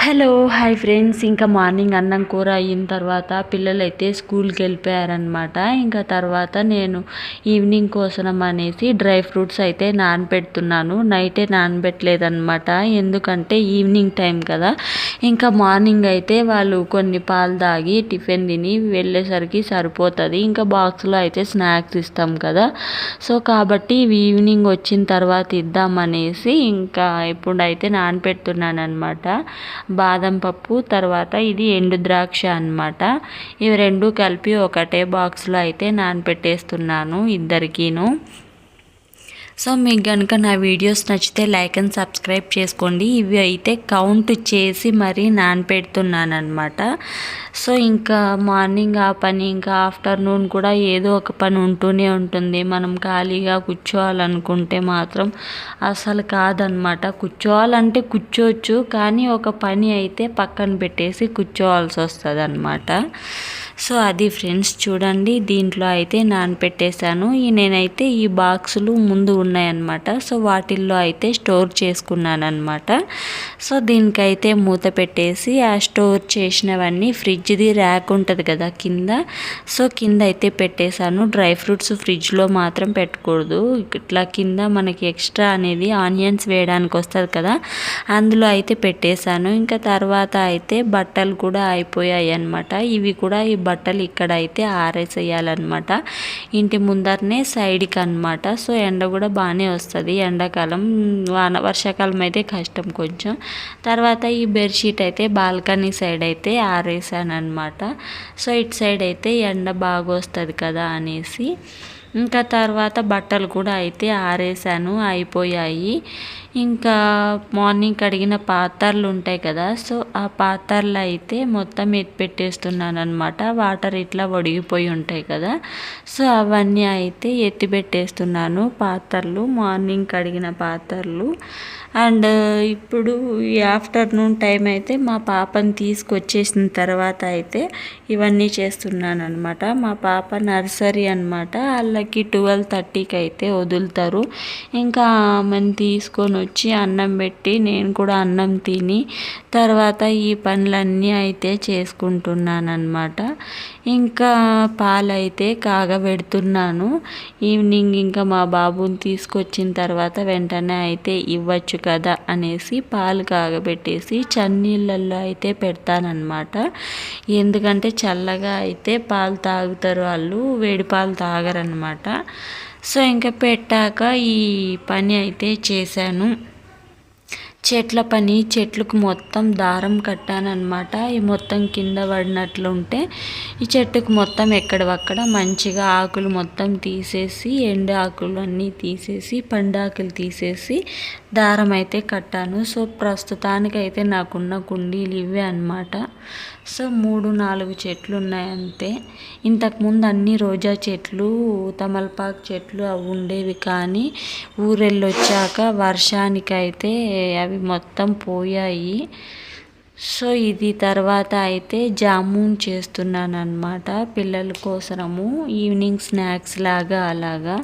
Hello hi friends. ఇంకా morning అన్నం కూర అయిన తర్వాత పిల్లలు అయితే స్కూల్కి వెళ్ళిపోయారనమాట ఇంకా తర్వాత నేను ఈవినింగ్ కోసం అనేసి డ్రై ఫ్రూట్స్ అయితే నానబెడుతున్నాను. నైటే నానబెట్టలేదనమాట ఎందుకంటే ఈవినింగ్ టైం కదా. ఇంకా మార్నింగ్ అయితే వాళ్ళు కొన్ని పాలు తాగి టిఫిన్ తిని వెళ్ళేసరికి సరిపోతుంది. ఇంకా బాక్స్లో అయితే స్నాక్స్ ఇస్తాం కదా. సో కాబట్టి ఈవినింగ్ వచ్చిన తర్వాత ఇద్దామనేసి ఇంకా ఇప్పుడైతే నానబెడుతున్నాను అనమాట బాదం పప్పు తర్వాత ఇది ఎండు ద్రాక్ష అనమాట ఇవి రెండు కలిపి ఒకటే బాక్స్లో అయితే నానపెట్టేస్తున్నాను ఇద్దరికీను. సో మీకు కనుక నా వీడియోస్ నచ్చితే లైక్ అండ్ సబ్స్క్రైబ్ చేసుకోండి. ఇవి అయితే కౌంట్ చేసి మరీ నానపెడుతున్నాను అనమాట సో ఇంకా మార్నింగ్ ఆ పని ఇంకా ఆఫ్టర్నూన్ కూడా ఏదో ఒక పని ఉంటూనే ఉంటుంది. మనం ఖాళీగా కూర్చోవాలనుకుంటే మాత్రం అసలు కాదనమాట కూర్చోవాలంటే కూర్చోవచ్చు కానీ ఒక పని అయితే పక్కన పెట్టేసి కూర్చోవాల్సి వస్తుంది అనమాట సో అది ఫ్రెండ్స్ చూడండి దీంట్లో అయితే నానపెట్టేశాను నేనైతే ఈ బాక్సులు ముందు ఉన్నాయన్నమాట. సో వాటిల్లో అయితే స్టోర్ చేసుకున్నాను అనమాట సో దీనికైతే మూత పెట్టేసి ఆ స్టోర్ చేసినవన్నీ ఫ్రిడ్జ్ది ర్యాక్ ఉంటుంది కదా కింద. సో కింద అయితే పెట్టేశాను. డ్రై ఫ్రూట్స్ ఫ్రిడ్జ్లో మాత్రం పెట్టకూడదు. ఇట్లా కింద మనకి ఎక్స్ట్రా అనేది ఆనియన్స్ వేయడానికి వస్తుంది కదా అందులో అయితే పెట్టేశాను. ఇంకా తర్వాత అయితే బట్టలు కూడా అయిపోయాయి అనమాట ఇవి కూడా ఈ బట్టలు ఇక్కడ అయితే ఆరేసేయాలన్నమాట. ఇంటి ముందరనే సైడ్కి అనమాట సో ఎండ కూడా బాగానే వస్తుంది. ఎండాకాలం వాన వర్షాకాలం అయితే కష్టం కొంచెం. తర్వాత ఈ బెడ్షీట్ అయితే బాల్కనీ సైడ్ అయితే ఆరేసాను సో ఇటు సైడ్ అయితే ఎండ బాగా వస్తుంది కదా అనేసి. ఇంకా తర్వాత బట్టలు కూడా అయితే ఆరేసాను. అయిపోయాయి. ఇంకా మార్నింగ్ కడిగిన పాత్రలు ఉంటాయి కదా సో ఆ పాత్రలు అయితే మొత్తం ఎత్తి పెట్టేస్తున్నాను అనమాట వాటర్ ఇట్లా ఒడిగిపోయి ఉంటాయి కదా సో అవన్నీ అయితే ఎత్తి పెట్టేస్తున్నాను పాత్రలు మార్నింగ్ కడిగిన పాత్రలు. అండ్ ఇప్పుడు ఈ ఆఫ్టర్నూన్ టైం అయితే మా పాపని తీసుకొచ్చేసిన తర్వాత అయితే ఇవన్నీ చేస్తున్నాను అనమాట మా పాప నర్సరీ అనమాట వాళ్ళకి ట్వెల్వ్ థర్టీకి అయితే వదులుతారు. ఇంకా ఆమెను తీసుకొని వచ్చి అన్నం పెట్టి నేను కూడా అన్నం తిని తర్వాత ఈ పనులన్నీ అయితే చేసుకుంటున్నాను అనమాట ఇంకా పాలైతే కాగబెడుతున్నాను. ఈవినింగ్ ఇంకా మా బాబుని తీసుకొచ్చిన తర్వాత వెంటనే అయితే ఇవ్వచ్చు కదా అనేసి పాలు కాగబెట్టేసి చన్నీళ్ళల్లో అయితే పెడతానమాట ఎందుకంటే చల్లగా అయితే పాలు తాగుతారు వాళ్ళు వేడి పాలు తాగరనమాట సో ఇంకా పెట్టాక ఈ పని అయితే చేశాను. చెట్ల పని చెట్లకు మొత్తం దారం కట్టానమాట ఈ మొత్తం కింద పడినట్లు ఉంటే ఈ చెట్టుకు మొత్తం ఎక్కడవక్కడ మంచిగా ఆకులు మొత్తం తీసేసి ఎండు ఆకులు అన్నీ తీసేసి పండాకులు తీసేసి దారం అయితే కట్టాను. సో ప్రస్తుతానికి అయితే నాకున్న కుండీలు ఇవే అనమాట సో మూడు నాలుగు చెట్లు ఉన్నాయంతే. ఇంతకుముందు అన్ని రోజా చెట్లు తమలపాకు చెట్లు అవి ఉండేవి కానీ ఊరెళ్ళొచ్చాక వర్షానికైతే అవి మొత్తం పోయాయి. సో ఇది తర్వాత అయితే జామున్ చేస్తున్నాను అనమాట పిల్లల కోసము ఈవినింగ్ స్నాక్స్ లాగా అలాగా.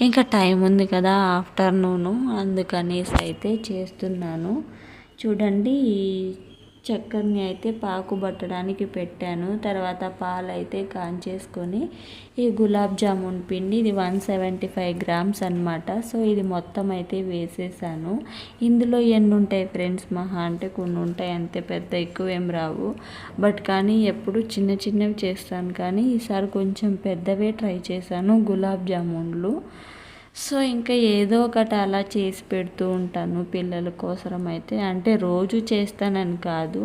ఇంకా టైం ఉంది కదా ఆఫ్టర్నూను అందుకనేసి అయితే చేస్తున్నాను. చూడండి చక్కెరని అయితే పాకు పట్టడానికి పెట్టాను. తర్వాత పాలు అయితే కాంచేసుకొని ఈ గులాబ్ జామున్ పిండి ఇది వన్ సెవెంటీ ఫైవ్ గ్రామ్స్ అనమాట సో ఇది మొత్తం అయితే వేసేసాను. ఇందులో ఎన్ని ఉంటాయి ఫ్రెండ్స్? మహా అంటే కొన్ని ఉంటాయి అంతే పెద్ద ఎక్కువ ఏం రావు. బట్ కానీ ఎప్పుడు చిన్న చిన్నవి చేస్తాను. కానీ ఈసారి కొంచెం పెద్దవే ట్రై చేశాను గులాబ్ జామున్లు. సో ఇంకా ఏదో ఒకటి అలా చేసి పెడుతూ ఉంటాను పిల్లల కోసరం అయితే. అంటే రోజు చేస్తానని కాదు.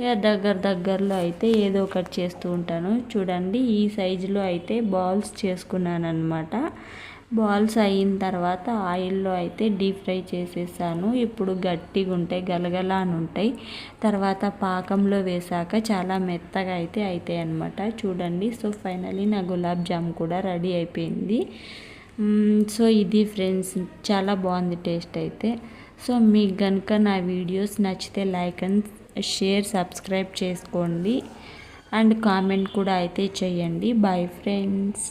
ఇక దగ్గర దగ్గరలో అయితే ఏదో ఒకటి చేస్తూ ఉంటాను. చూడండి ఈ సైజులో అయితే బాల్స్ చేసుకున్నాను అనమాట బాల్స్ అయిన తర్వాత ఆయిల్లో అయితే డీప్ ఫ్రై చేసేసాను. ఇప్పుడు గట్టిగా ఉంటాయి గలగలా అని ఉంటాయి. తర్వాత పాకంలో వేసాక చాలా మెత్తగా అయితే అవుతాయి అనమాట చూడండి సో ఫైనలీ నా గులాబ్ జామ్ కూడా రెడీ అయిపోయింది. సో ఇది ఫ్రెండ్స్ చాలా బాగుంది టేస్ట్ అయితే. సో మీకు కనుక నా వీడియోస్ నచ్చితే లైక్ అండ్ షేర్ సబ్స్క్రైబ్ చేసుకోండి. అండ్ కామెంట్ కూడా అయితే చేయండి. Bye friends